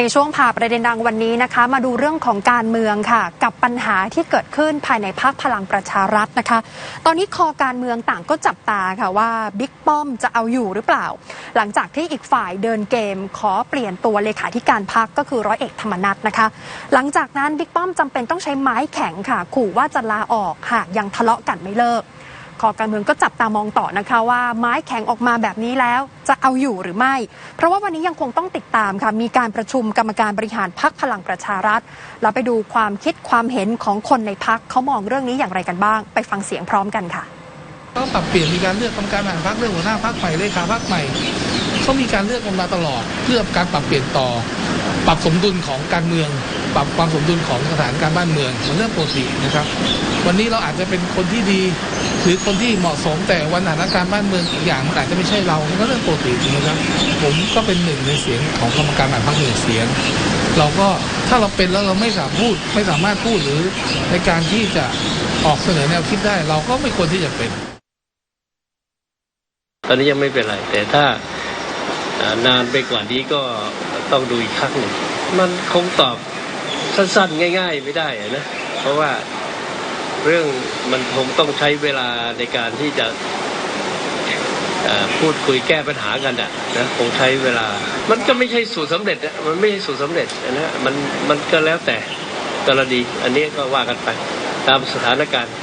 ในช่วงผ่าประเด็นดังวันนี้นะคะ มาดูเรื่องของการเมืองค่ะ กับปัญหาที่เกิดขึ้นภายในพรรคพลังประชารัฐนะคะ ตอนนี้คอการเมืองต่างก็จับตาค่ะว่าบิ๊กป้อมจะเอาอยู่หรือเปล่า หลังจากที่อีกฝ่ายเดินเกม ขอเปลี่ยนตัวเลขาธิการพรรคก็คือร้อยเอกธรรมนัฐนะคะ หลังจากนั้นบิ๊กป้อมจำเป็นต้องใช้ไม้แข็งค่ะ ขู่ว่าจะลาออกหากยังทะเลาะกันไม่เลิก คอการเมืองก็จับตามองต่อนะคะว่าไม้แข็งออกมาแบบนี้แล้วจะเอาอยู่หรือไม่ เพราะว่าวันนี้ยังคงต้องติดตามค่ะมีการประชุมกรรมการบริหารพักพลังประชารัฐเราไปดูความคิดความเห็นของคนในพักเขามองเรื่องนี้อย่างไรกันบ้าง ไปฟังเสียงพร้อมกันค่ะก็ปรับเปลี่ยนมีการเลือกกรรมการบริหารพรรคเลือกหัวหน้าพรรคใหม่เลขาพรรคใหม่เขามีการเลือกกันมาตลอดเพื่อการปรับเปลี่ยนต่อ ปรับสมดุลของการเมือง ปรับความสมดุลของสถานการณ์บ้านเมืองมันเรื่องปกตินะครับ วันนี้เราอาจจะเป็นคนที่ดีหรือคนที่เหมาะสมแต่วันสถานการณ์บ้านเมืองอีกอย่างมันอาจจะไม่ใช่เรามันก็เรื่องปกตินะครับ ผมก็เป็นหนึ่งในเสียงของกรรมการบริหารพรรคหนึ่งเสียง เราก็ถ้าเราเป็นแล้วเราไม่สามารถพูด ไม่สามารถพูดหรือในการที่จะออกเสนอแนวคิดได้ เราก็ไม่ควรที่จะเป็น ตอนนี้ยังไม่เป็นไรแต่ถ้าอ่านานไปกว่านี้ก็ ต้องดูอีกครั้งหนึ่งมันคงตอบสั้นๆ ง่าย ๆ ไม่ได้อะนะ เพราะว่าเรื่องมันคงต้องใช้เวลาในการที่จะพูดคุยแก้ปัญหากันอะนะคงใช้เวลา มันก็ไม่ใช่สูตรสำเร็จอะมันไม่ใช่สูตรสำเร็จอะนะมันมันก็แล้วแต่กรณีอันนี้ก็ว่ากันไป ตามสถานการณ์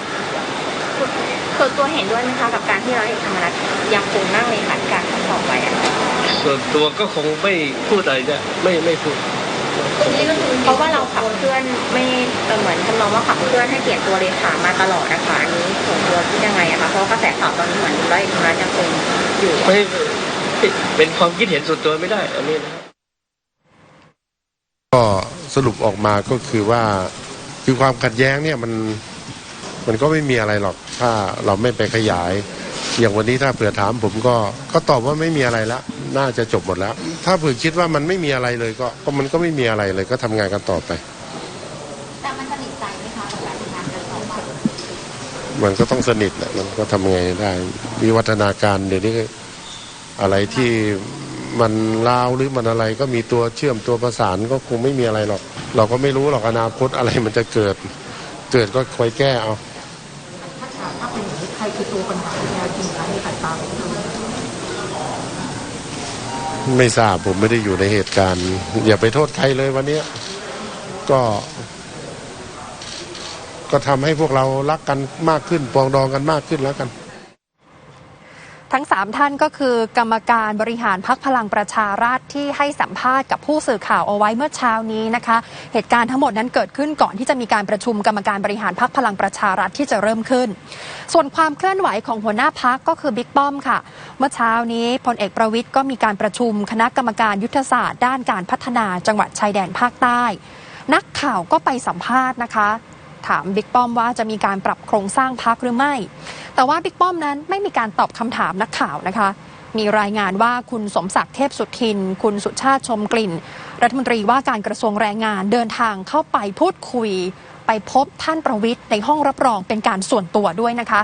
ส่วนตัวเห็นด้วยไหมคะกับการที่เร้อยเอกธรรมนัฐยังคงนั่งในขันการ ต่อไปอะส่วนตัวก็คงไม่พูดอะไรจะไม่ไม่พูด เพราะว่าเราขับเคลื่อนไม่เอ่อเหมือนทำนองว่าขับเคลื่อนให้เปลี่ยนตัวเลขามาตลอดนะคะอันนี้ส่วนตัวคิดยังไงอะคะเพราะว่ากระแสข่าวตอนนี้เหมือนร้อยเอกธรรมนัฐยังคงอยู่ ไม่เป็นความคิดเห็นส่วนตัวไม่ได้ อันนี้นะครับ ก็สรุปออกมาก็คือว่าคือความขัดแย้งเนี่ยมันมันก็ไม่มีอะไรหรอกถ้าเราไม่ไปขยาย อย่างวันนี้ถ้าเผื่อถามผมก็ก็ตอบว่าไม่มีอะไรแล้วน่าจะจบหมดแล้ว ถ้าเผื่อคิดว่ามันไม่มีอะไรเลยก็ก็มันก็ไม่มีอะไรเลยก็ทำงานกันต่อไป แต่มันสนิทใจไหมคะกับการทำงานกันต่อไปมันก็ต้องสนิทแหละมันก็ทำไงได้ วิวัฒนาการเดี๋ยวนี้ก็อะไรที่มันลาวหรือมันอะไรก็มีตัวเชื่อมตัวประสานก็คงไม่มีอะไรหรอก เราก็ไม่รู้หรอกอนาคตอะไรมันจะเกิด เกิดก็คอยแก้เอา คือตัวปัญหาที่อยู่ในสายตาผมไม่ทราบผมไม่ได้อยู่ในเหตุการณ์ อย่าไปโทษใครเลยวันนี้ก็ ก็ทำให้พวกเรารักกันมากขึ้นปองดองกันมากขึ้นแล้วกัน ทั้ง 3 ท่านก็คือกรรมการบริหารพักพลังประชารัฐที่ให้สัมภาษณ์กับผู้สื่อข่าวเอาไว้เมื่อเช้านี้นะคะ เหตุการณ์ทั้งหมดนั้นเกิดขึ้นก่อนที่จะมีการประชุมกรรมการบริหารพักพลังประชารัฐที่จะเริ่มขึ้น ส่วนความเคลื่อนไหวของหัวหน้าพักก็คือบิ๊กป้อมค่ะ เมื่อเช้านี้พลเอกประวิทย์ก็มีการประชุมคณะกรรมการยุทธศาสตร์ด้านการพัฒนาจังหวัดชายแดนภาคใต้ นักข่าวก็ไปสัมภาษณ์นะคะ ถามบิ๊กป้อมว่าจะมีการปรับโครงสร้างพักหรือไม่ แต่ว่าบิ๊กป้อมนั้นไม่มีการตอบคำถามนักข่าวนะคะ มีรายงานว่าคุณสมศักดิ์เทพสุทิน คุณสุชาติชมกลิ่น รัฐมนตรีว่าการกระทรวงแรงงานเดินทางเข้าไปพูดคุย ไปพบท่านประวิทย์ในห้องรับรองเป็นการส่วนตัวด้วยนะคะ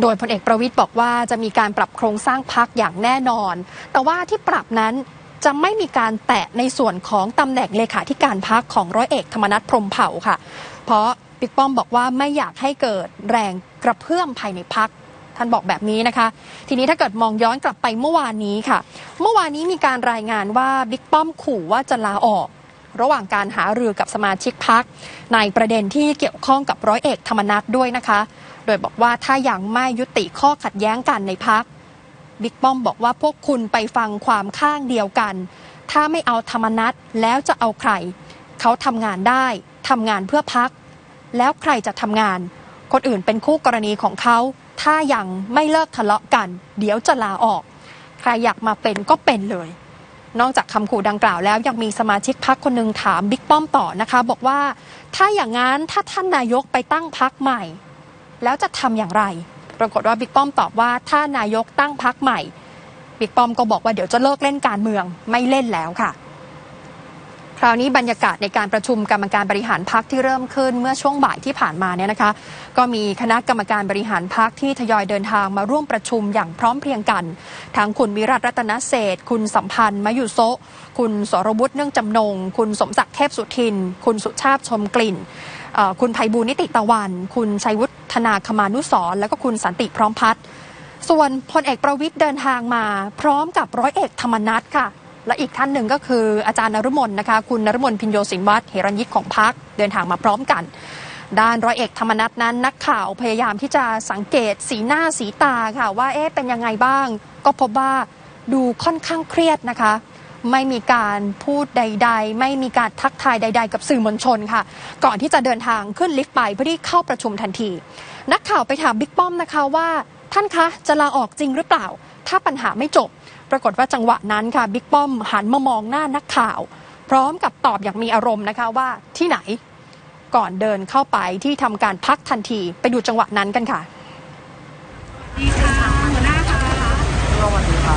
โดยพลเอกประวิทย์บอกว่าจะมีการปรับโครงสร้างพักอย่างแน่นอน แต่ว่าที่ปรับนั้น จะไม่มีการแตะในส่วนของตำแหน่งเลขาธิการพักของร้อยเอกธรรมนัฐพรมเผ่าค่ะ เพราะบิ๊กป้อมบอกว่าไม่อยากให้เกิดแรงกระเพื่อมภายในพักท่านบอกแบบนี้นะคะ ทีนี้ถ้าเกิดมองย้อนกลับไปเมื่อวานนี้ค่ะ เมื่อวานนี้มีการรายงานว่าบิ๊กป้อมขู่ว่าจะลาออก ระหว่างการหารือกับสมาชิกพัก ในประเด็นที่เกี่ยวข้องกับร้อยเอกธรรมนัฐด้วยนะคะ โดยบอกว่าถ้ายังไม่ยุติข้อขัดแย้งกันในพัก บิ๊กป้อมบอกว่าพวกคุณไปฟังความข้างเดียวกัน ถ้าไม่เอาธรรมนัตแล้วจะเอาใคร เขาทำงานได้ทำงานเพื่อพัก แล้วใครจะทำงาน คนอื่นเป็นคู่กรณีของเขา ถ้ายังไม่เลิกทะเลาะกัน เดี๋ยวจะลาออก ใครอยากมาเป็นก็เป็นเลย นอกจากคำขู่ดังกล่าวแล้วยังมีสมาชิกพักคนหนึ่งถามบิ๊กป้อมต่อนะคะ บอกว่า ถ้าอย่างนั้นถ้าท่านนายกไปตั้งพักใหม่ แล้วจะทำอย่างไร ปรากฏว่าบิ๊กป้อมตอบว่าถ้านายกตั้งพักใหม่บิ๊กป้อมก็บอกว่าเดี๋ยวจะเลิกเล่นการเมืองไม่เล่นแล้วค่ะ รราวนี้บรรยากาศในการประชุมกรรมการบริหารพักที่เริ่มขึ้นเมื่อช่วงบ่ายที่ผ่านมาเนี่ยนะคะ ก็มีคณะกรรมการบริหารพักที่ทยอยเดินทางมาร่วมประชุมอย่างพร้อมเพรียงกัน ทั้งคุณวิรัตรัตนเศษคุณสัมพันธ์มายุโซคุณสรวุฒิเนื่องจำนง คุณสมศักดิ์เทพสุทิน คุณสุชาติชมกลิ่นคุณไพบูลนิติตะวัน คุณชัยวุฒนาคมานุสรแล้วก็คุณสันติพร้อมพัฒน์ส่วนพลเอกประวิทย์เดินทางมา พร้อมกับร้อยเอกธรรมนัฐค่ะ และอีกท่านหนึ่งก็คืออาจารย์นรุมนนะคะ คุณนรุมนพินโยสินวัตรเหรัญยิกของพักเดินทางมาพร้อมกัน ด้านร้อยเอกธรรมนัฐนั้นนักข่าวพยายามที่จะสังเกตสีหน้าสีตาค่ะ ว่าเอ๊ะเป็นยังไงบ้าง ก็พบว่าดูค่อนข้างเครียดนะคะ ไม่มีการพูดใด ๆ ไม่มีการทักทายใด ๆ กับสื่อมวลชนค่ะ ก่อนที่จะเดินทางขึ้นลิฟต์ไปเพื่อที่เข้าประชุมทันที นักข่าวไปถามบิ๊กป้อมนะคะว่าท่านคะจะลาออกจริงหรือเปล่า ถ้าปัญหาไม่จบ รากฏว่าจังหวะนั้นค่ะบิ๊กป้อมหันมามองหน้านักข่าว พร้อมกับตอบอย่างมีอารมณ์นะคะว่าที่ไหนก่อนเดินเข้าไปที่ทำการพักทันทีไปดูจังหวะนั้นกันค่ะท่านหัวหน้าสวัสดีค่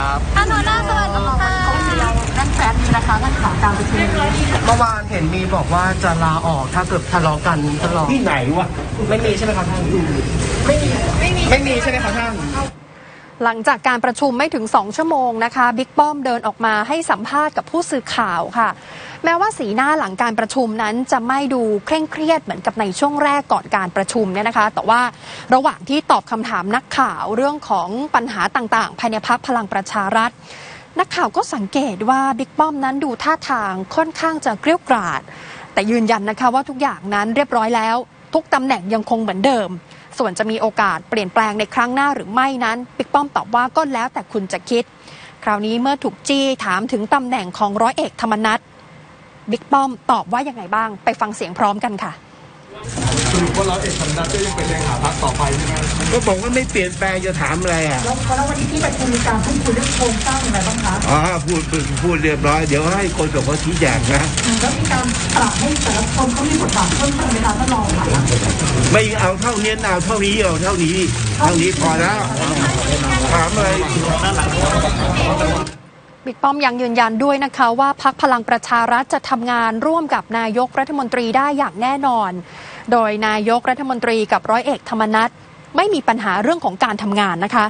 ะนั่นแฟนนะคะนั่นข่าวการประชุมเมื่อวานเห็นมีบอกว่าจะลาออกถ้าเกิดทะเลาะกันทะเลาะที่ไหนวะไม่มีใช่ไหมครับท่านไม่มีไม่มีไม่มีใช่ไหมครับท่าน หลังจากการประชุมไม่ถึง 2 ชั่วโมงนะคะบิ๊กป้อมเดินออกมาให้สัมภาษณ์กับผู้สื่อข่าวค่ะ แม้ว่าสีหน้าหลังการประชุมนั้นจะไม่ดูเคร่งเครียดเหมือนกับในช่วงแรกก่อนการประชุมเนี่ยนะคะ แต่ว่าระหว่างที่ตอบคำถามนักข่าวเรื่องของปัญหาต่างๆ ภายในพักพลังประชารัฐ นักข่าวก็สังเกตว่าบิ๊กป้อมนั้นดูท่าทางค่อนข้างจะเกรี้ยวกราดแต่ยืนยันนะคะว่าทุกอย่างนั้นเรียบร้อยแล้ว ทุกตำแหน่งยังคงเหมือนเดิม ส่วนจะมีโอกาสเปลี่ยนแปลงในครั้งหน้าหรือไม่นั้นบิ๊กป้อมตอบว่าก็แล้วแต่คุณจะคิด คราวนี้เมื่อถูกจี้ถามถึงตำแหน่งของร้อยเอกธรรมนัฐบิ๊กป้อมตอบว่ายังไงบ้าง ไปฟังเสียงพร้อมกันค่ะ ว่าเราเอกธรรมนัฐก็ยังเป็นเลขาพักต่อไปใช่ไหมก็บอกว่าไม่เปลี่ยนแปลงจะถามอะไรอะแล้วแล้ววันนี้ที่ประชุมมีการพูดคุยเรื่องโครงสร้างอะไรบ้างคะอ๋อพูดพูดพูดเรียบร้อยเดี๋ยวให้คนกับเขาชี้แจงนะแล้วมีการปรับให้แต่ละคนเขามีบทบาทเพิ่มเติมเวลาท่านรองค่ะไม่เอาเท่านี้เอาเท่านี้เอาเท่านี้เท่านี้พอแล้วถามอะไร บิ๊กป้อมยังยืนยันด้วยนะคะว่าพักพลังประชารัฐจะทำงานร่วมกับนายกรัฐมนตรีได้อย่างแน่นอน โดยนายกรัฐมนตรีกับร้อยเอกธรรมนัฐไม่มีปัญหาเรื่องของการทำงานนะคะ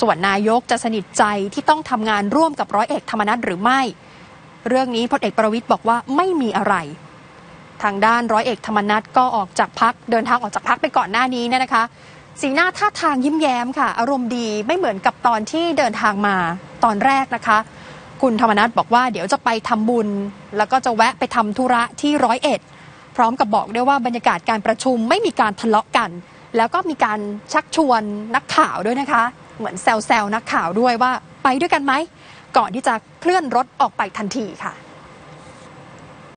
ส่วนนายกจะสนิทใจที่ต้องทำงานร่วมกับร้อยเอกธรรมนัฐหรือไม่ เรื่องนี้พลเอกประวิตยบอกว่าไม่มีอะไร ทางด้านร้อยเอกธรรมนัฐก็ออกจากพักเดินทางออกจากพักไปก่อนหน้านี้เนี่ยนะคะ สีหน้าท่าทางยิ้มแย้มค่ะ อารมณ์ดีไม่เหมือนกับตอนที่เดินทางมาตอนแรกนะคะ คุณธรรมนัฐบอกว่าเดี๋ยวจะไปทำบุญ แล้วก็จะแวะไปทำธุระที่ร้อยเอ็ด พร้อมกับบอกด้วยว่าบรรยากาศการประชุมไม่มีการทะเลาะกัน แล้วก็มีการชักชวนนักข่าวด้วยนะคะ เหมือนแซวๆนักข่าวด้วยว่าไปด้วยกันไหมก่อนที่จะเคลื่อนรถออกไปทันทีค่ะ